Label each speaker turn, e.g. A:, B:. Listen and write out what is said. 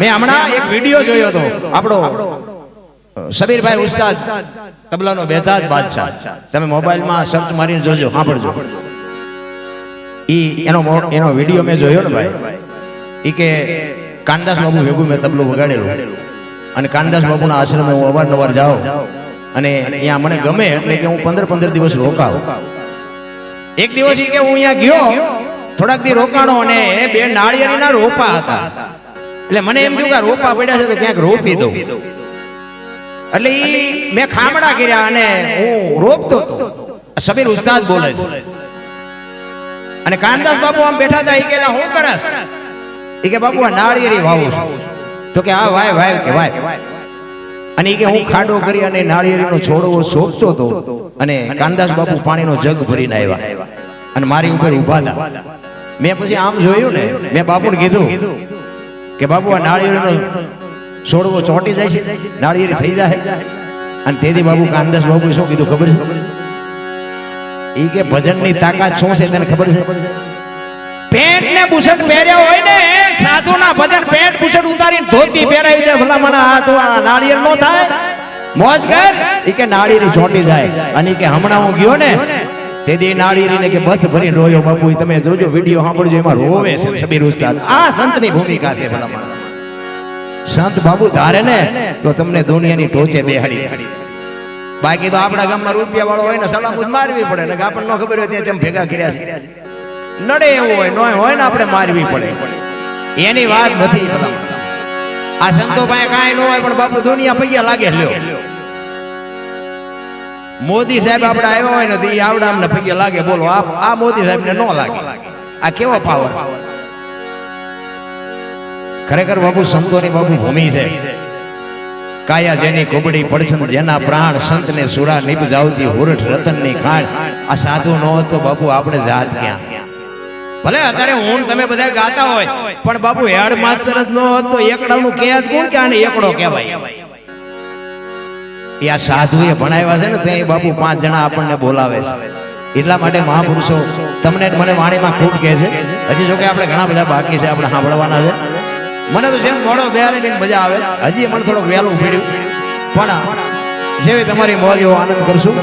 A: મેં હમણાં એક વીડિયો જોયો હતો. આપણો સમીરભાઈ ઉસ્તાદ તબલાનો બેતાજ બાદશાહ. તમે મોબાઈલમાં સર્ચ મારીને જોજો સાંભળજો. ઈ એનો એનો વીડિયો મેં જોયો ને ભાઈ? ઈ કે કાનદાસ બાબુ ભેગું મેં તબલું વગાડેલું. અને કાનદાસ બાબુના આશ્રમે હું અવારનવાર જાઉં. અને અહીંયા મને ગમે એટલે કે હું પંદર પંદર દિવસ રોકાવ એક દિવસ ઈ કે હું અહીંયા ગયો થોડાક દી રોકાણો અને બે નાળિયેરના રોપા હતા. એટલે મને એમ થયું કે રોપા પડ્યા છે તો ક્યાંક રોપી દઉં. એટલે એ મેં ખામડા કર્યા અને હું રોપતો હતો. સબીર ઉસ્તાદ બોલે છે. અને કાનદાસ બાપુ આમ બેઠા હતા એ કે હું કરસ એ કે બાપુ આ નાળિયેરી વાવું છું. તો કે આ વાય વાય. કે વાય. અને એ કે હું ખાડો કરી અને નાળિયેરીનો છોડવો સોંપતો હતો અને કાનદાસ બાપુ પાણીનો જગ ભરીને આવ્યા અને મારી ઉપર ઊભા હતા મેં પછી આમ જોયું ને મેં બાપુને કીધું કે બાબુ આ નાળિયેરીનો છોડવો ચોંટી જાય છે, નાળિયેરી થઈ જાય. અને તેથી બાબુ કાનદાસ બાબુ શું કીધું ખબર છે? એ કે ભજનની તાકાત શું છે તને ખબર છે? પેન્ટ ને બુશર્ટ પહેર્યા હોય ને, સાધુના ભજન પેન્ટ બુશર્ટ ઉતારીને ધોતી પહેરાવી દે, ભલામણ આ તો આ નાળિયેર નો થાય. મોજ કર. ઈ કે નાળિયેરી ચોંટી જાય. અને કે હમણાં હું ગયો ને તેથી રીને કે બસ ભરી રોયો બાપુ તમે જોજો, વીડિયો સાંભળજો, એમાં રોવે છે સબીર ઉસ્તાદ. આ સંતની ભૂમિકા છે ભલામણ. સંત બાબુ ધારે ને, તો તમને દુનિયાની ટોચે બેહાડી બાકી તો આપણા ગામમાં રૂપિયા વાળો હોય ને સલામત મારવી પડે, ને આપણને ખબર હોય ત્યાં ચમ ભેગા કર્યા છે. નડે એવું હોય, નો હોય ને આપણે મારવી પડે. એની વાત નથી. આ સંતો પાસે કાંઈ ન હોય, પણ બાપુ દુનિયા પૈયા લાગે લ્યો. મોદી સાહેબ આપણે આવ્યા હોય ને તો એ આવડે આમને પગે લાગે. બોલો આ આ મોદી સાહેબને ન લાગે. આ કેવો પાવર ખરેખર બાપુ સંતોની બાપુ ભૂમિ છે. કાયા જેની કોબડી પડછન જેના પ્રાણ સંતને સુરા નિપ જાવતી હુરઠ રતનની ખાણ. આ સાધુ ન હોત તો બાપુ આપણે જાત ક્યાં? ભલે અત્યારે હું તમે બધા ગાતા હોય પણ બાપુ હેડ માસ્ટર જ ન હોત. તો એકડાનું કે જ કોણ કે આને એકડો કહેવાય? આ સાધુએ ભણાવ્યા છે ને ત્યાં બાપુ પાંચ જણા આપણને બોલાવે છે. એટલા માટે મહાપુરુષો, તમને મને વાણીમાં ખૂબ કહે છે. હજી જોકે આપણે ઘણા બધા બાકી છે, આપણે સાંભળવાના છે. મને તો જેમ મોડો બેહારીને મજા આવે. હજી મને થોડોક વહેલું પીડ્યું પણ જેવી તમારી એવો આનંદ કરશું.